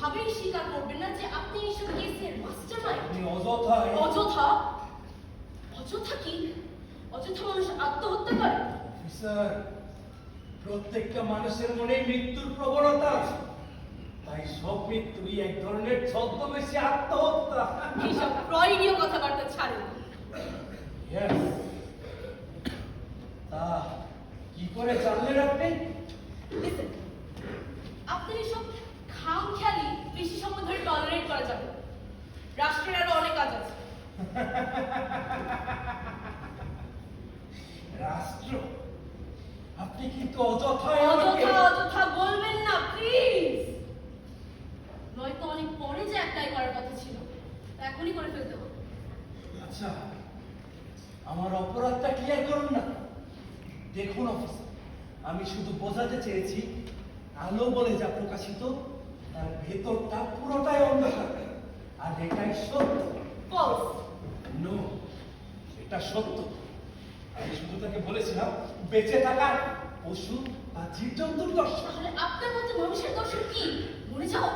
কোনোভাবেই স্বীকার করবেন না যে আপনি এইসব কেসের মাস্টারমাইন্ড। আপনি অযথায় অযথা? অযথা কি? অযথা মানুষ আত্মহত্যা করে? স্যার প্রত্যেকটা মানুষের মনে মৃত্যুর প্রবণতা আছে। তাই সব মৃত্যুই এক ধরনের ছদ্মবেশী আত্মহত্যা। এইসব ফ্রয়েডীয় কথাবার্তা ছাড়েন. তা কি করে জানলেন আপনি Listen, আপনার এসব খাম খেয়ালি বেশি সময় ধরে টলারেট করা যাবে না। রাষ্ট্রের আরও অনেক কাজ আছে রাষ্ট্র আপনি কিন্তু অযথায় আমাকে অযথা অযথা বলবেন না প্লিজ নয়তো অনেক পরে যে একটাই করার কথা ছিল। এখনই করে ফেলতে হবে। আচ্ছা আমার অপরাধটা ক্লিয়ার করুন না। দেখুন অফিসার আমি শুধু বোঝাতে চেয়েছি আলো বলে যা প্রকাশিত তার ভেতরটা পুরোটাই অন্ধকার। আর এটাই সত্য। ফলস নো এটা সত্য। আমি শুধু তাকে বলেছিলাম বেঁচে থাকার পশু বা জীবজন্তুর দর্শন। আপনার মধ্যে মানুষের দর্শন কি? মরে যাও।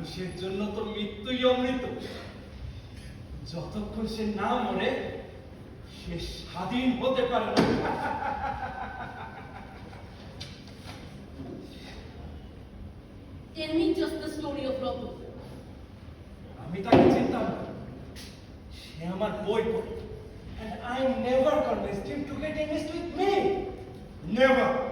মানুষের জন্য তো মৃত্যুই অমৃত। যতক্ষণ সে না মরে সে স্বাধীন হতে পারে না। আমি তাকে চিনতাম না। সে আমার বই পড়ে। And I never convinced him to get engaged with me. Never.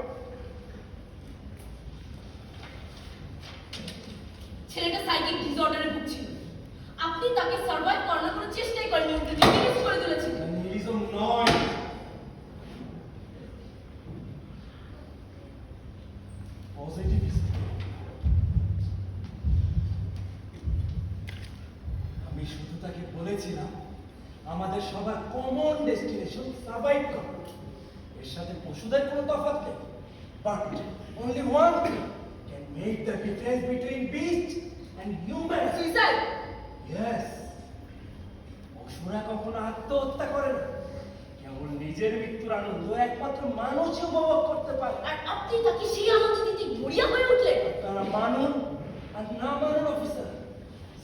তাকে বলেছিলাম আমাদের সবার কমন ডেস্টিনেশন সার্ভাইভ করা। এর সাথে পশুদের কোনো তফাৎ নেই। But only one thing can make the difference between beast and human suicide yes পশুরা কখনো আত্মহত্যা করে না। কেবল নিজের মৃত্যুর আনন্দ একমাত্র মানুষই উপভোগ করতে পারে। আর আপনি তাকে সেই আনন্দ দিতে মরিয়া হয়ে উঠলেন? তারা মানুন আর না মানুন officer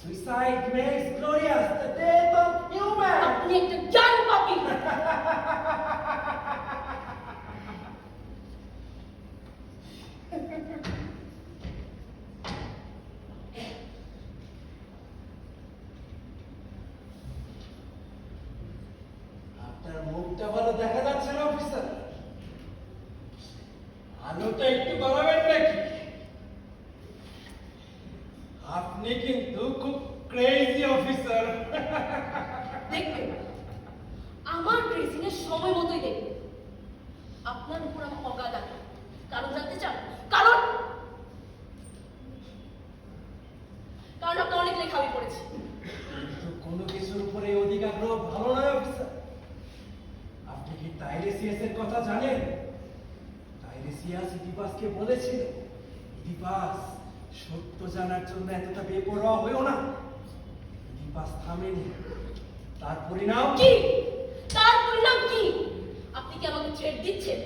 suicide makes glorious the death of human আপনি একটা জান পাপি আপনার মুখটা ভালো দেখা যাচ্ছে না অফিসার আলোটা একটু বাড়াবেন নাকি আপনি কিন্তু খুব ক্রেজি অফিসার দেখবেন আমার ড্রেসিংয়ের সময় মতোই দেখবেন আপনার উপর আমার অগাধ আছে কারণ জানতে চান কারণ কারণ লেখাবি পড়েছি। কোনো কিছুর উপরে অধিক আগ্রহ ভালো নয় অফিসার। আপনি কি টাইরেসিয়াস এর কথা জানেন? টাইরেসিয়াস ইডিপাসকে বলেছিল ইডিপাস সত্য জানার জন্য এতটা বেপরোয়া হইও না। ইডিপাস থামেনি। তার পরিণাম কি? তার পরিণাম কি? আপনি কি আমাকে থ্রেট দিচ্ছেন?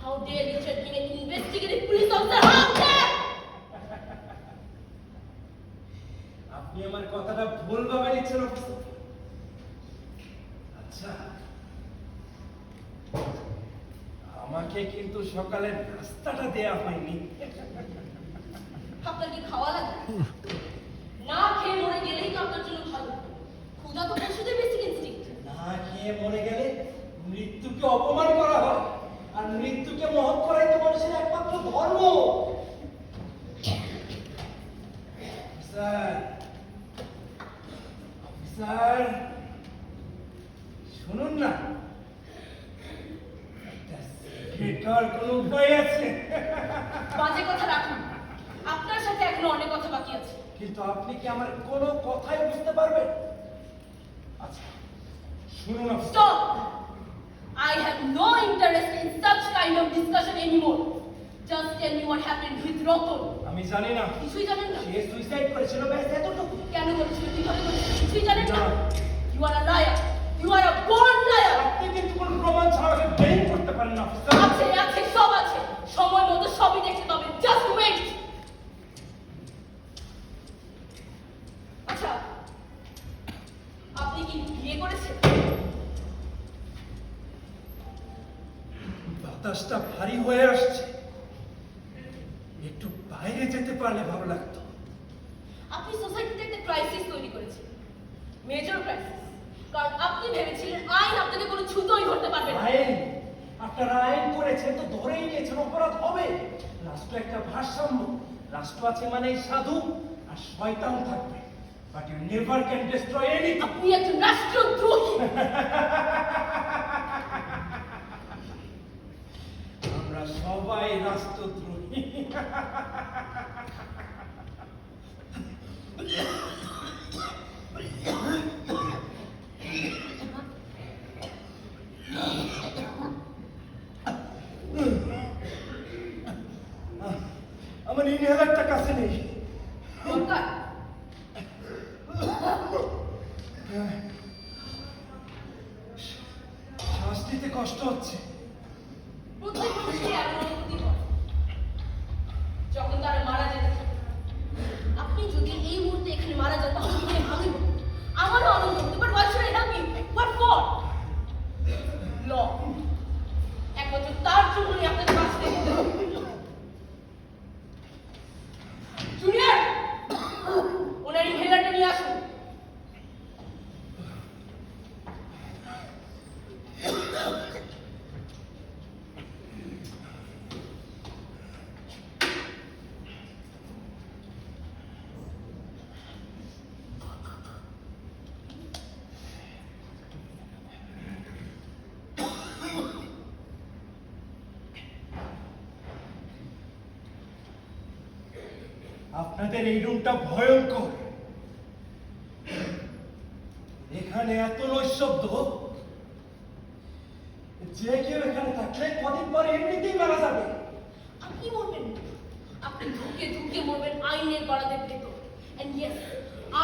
How dare you threatening an investigative police officer how dare আপনি আমার কথাটা ভুলভাবে নিচ্ছেন অফিসার আচ্ছা আমাকে কিন্তু সকালে নাস্তাটা দেয়া হয়নি। আপনার কি খাওয়া লাগে? না খেয়ে মরে গেলেই তো আপনার জন্য ভালো। ক্ষুধা তো পশুদের বেসিক ইনস্টিংক্ট না খেয়ে মরে গেলে মৃত্যুকে অপমান করা হয় আর মৃত্যুকে মহৎ করাই তো মানুষের একমাত্র ধর্ম। অফিসার অফিসার শুনুন না। খাওয়ার কোনো উপায় আছে বাজে কথা রাখুন। আপনার সাথে এখনও অনেক কথা বাকি আছে। কিন্তু আপনি কি আমার কোনো কথাই বুঝতে পারবেন? আচ্ছা শুনুন officer Stop! I have no interest in such kind of discussion anymore. Just tell me what happened with Ratan. আমি জানি না। কিছুই জানেন না। সে সুইসাইড করেছিল ব্যাস এতটুকু। কেন করেছিল কীভাবে করেছিল কিছুই জানেন না। না। ইউ আর আ লায়ার আচ্ছা আপনি কি বিয়ে করেছেন? বাতাসটা ভারী হয়ে আসছে। আইন করেছেন তো ধরেই নিয়েছেন অপরাধ হবে। রাষ্ট্র একটা ভারসাম্য। রাষ্ট্র আছে মানে সাধু আর শয়তান থাকবে। But you never can destroy any আপনি একজন রাষ্ট্রদ্রোহী। আমরা সবাই রাষ্ট্রদ্রোহী আমার ইনহেলারটা কাছে নেই দরকার শ্বাস নিতে কষ্ট হচ্ছে প্রত্যেক মানুষের এমন অনুভূতি হয় যখন তারা মারা যেতে থাকে। আপনি যদি এই মুহূর্তে এখানে মারা যান তাহলে শুনে ভালোই হতো আমারও আনন্দ হতো but what should I help you what for law একমাত্র তার জন্যই আপনাকে বাঁচতে দিতে হবে জুনিয়র ওনার ইনহেলারটা নিয়ে আসুন আপনাদের এই রুমটা ভয়ঙ্কর। এখানে এত নৈশব্দ। যে কেউ এখানে থাকলে কদিন পরে এমনিতেই মারা যাবে। আপনি মরবেন। আপনি ধুকে ধুকে মরবেন আইনের গলাদের ভেতর। And yes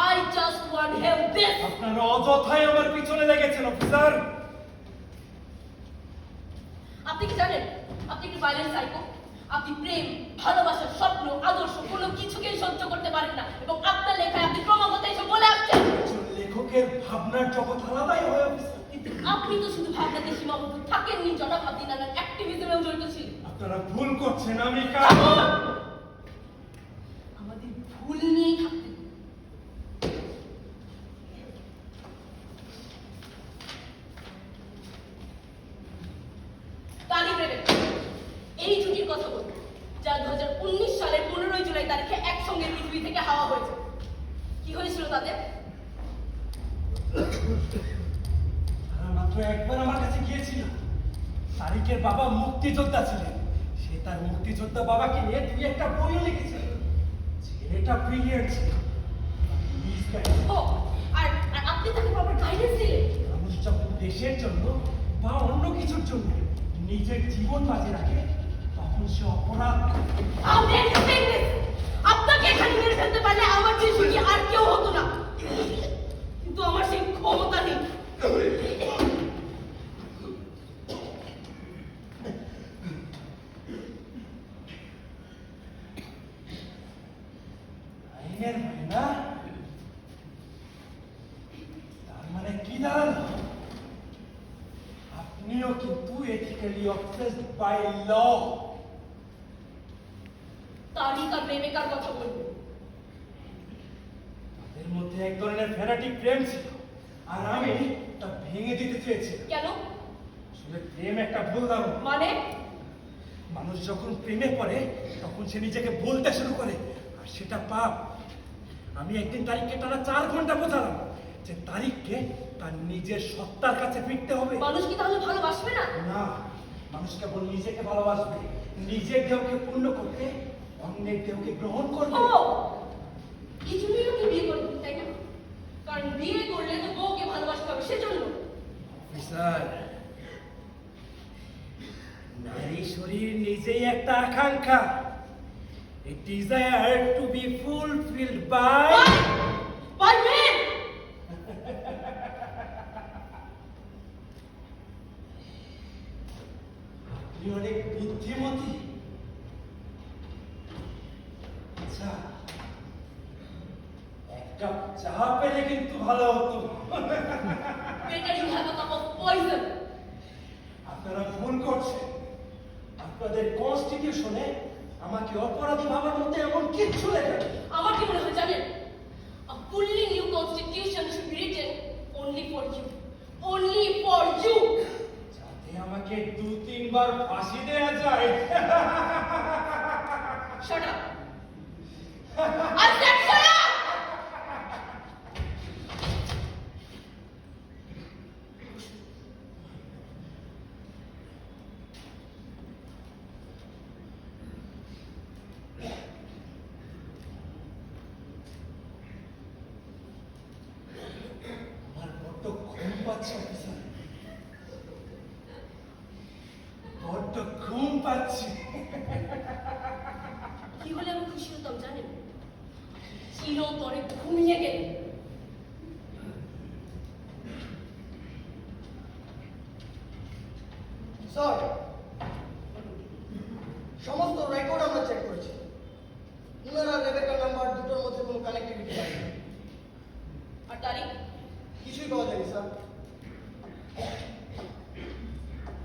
I just want help this আপনারা অযথাই আমার পিছনে লেগেছেন অফিসার। আপনি কি জানেন? আপনি কি ভাইলেন্ট সাইকো আপনি প্রেম ভালোবাসার স্বপ্ন আদর্শ কোনো কিছুকেই সহ্য করতে পারেন না। এবং আপনার লেখায় আপনি ক্রমাগত এসে বলে আসছেন। লেখকের ভাবনার জগৎ আলাদাই হয়ে আপনি তো শুধু ভাবনাতে সীমাবদ্ধ থাকেননি জনাব আপনি নানান অ্যাক্টিভিজমেও জড়িত ছিলেন। আপনারা ভুল করছেন আমি কাজ আমাদের ভুল নিয়েই পৃথিবী থেকে হাওয়া হয়েছে। কি হয়েছিল তাদের মাত্র একবার আমার কাছে গিয়েছিল। তারিকের বাবা মুক্তিযোদ্ধা ছিলেন। সে তার মুক্তিযোদ্ধা বাবাকে নিয়ে দুই একটা বইও লিখেছিল ছেলেটা ব্রিলিয়ান্ট ছিল। আর আর আপনি তাকে প্রপার গাইডেন্স দিলেন? মানুষ যখন দেশের জন্য বা অন্য কিছুর জন্য নিজের জীবন বাজি রাখে তখন সে অপরাধ করে। How dare you say this? আপনাকে এখানে মেরে ফেলতে পারলে আমার যে সুখী আর কেউ হতো না কিন্তু আমার সেই ক্ষমতা নেই আইনের না তার কি দাঁড়াল আপনিও কিন্তু ethically obsessed by law Tariq আর প্রেমিকার কথা বলব তাদের মধ্যে এক ধরনের ফ্যানাটিক প্রেম ছিল আর আমি তা ভেঙে কেন? আসলে প্রেম একটা ভুল ধারণা। মানে? মানুষ যখন প্রেমে পড়ে তখন সে নিজেকে বলতে শুরু করে আর সেটা পাপ। আমি একদিন তারিখকে টানা চার ঘণ্টা বোঝালাম যে তারিখকে তার নিজের সত্তার কাছে ফিরতে হবে। মানুষ কি তাহলে ভালোবাসবে না? না মানুষ কেবল নিজেকে ভালোবাসবে। নিজের দেহকে পূর্ণ করতে অন্যের দেহকে গ্রহণ করবে ও এই জন্যই আপনি বিয়ে করবেন তাই না কারণ বিয়ে করলে তো বউকে ভালোবাসতে হবে সেজন্য অফিসার নারী শরীর নিজেই একটা আকাঙ্ক্ষা। A desire to be fulfilled by by men আপনি অনেক বুদ্ধিমতী। আচ্ছা এক কাপ চা পেলে কিন্তু ভালো হতো Better you have a cup of poison. আপনারা ভুল করছেন আপনাদের কনস্টিটিউশনে আমাকে অপরাধী ভাবার মধ্যে এমন কিচ্ছু লেখা নেই। আমার কি মনে হয় জানেন A fully new constitution should be written only for you. Only for you. যাতে আমাকে দু তিনবার ফাঁসি দেয়া যায়। Up! আমার বড্ড ঘুম পাচ্ছে অফিসার বড্ড পাচ্ছে কি হলে আমি খুশি হতাম জানেন চিরতরে ঘুমিয়ে গেলে স্যার সমস্ত রেকর্ড আমরা চেক করেছি। উনারা রেবেকার নাম্বার দুটোর মধ্যে কোনো কানেক্টিভিটি নেই আর তারিখ? কিছুই পাওয়া যায়নি স্যার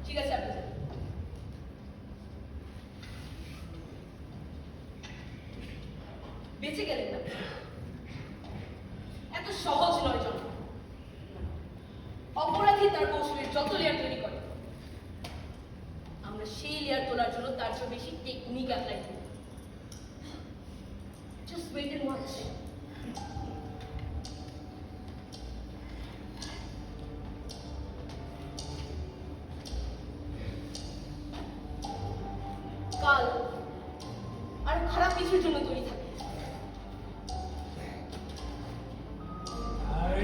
ঠিক আছে আপনি যান। বেঁচে গেলেন না এত সহজ নয় জন তার কৌশলের যত লেয়ার তৈরি করে। আমরা সেই লেয়ার তোলার জন্য তার চেয়ে বেশি টেকনিক অ্যাপ্লাই করি। জাস্ট ওয়েট এন্ড ওয়াচ কাল আর খারাপ কিছুর জন্য তৈরি থাকে আর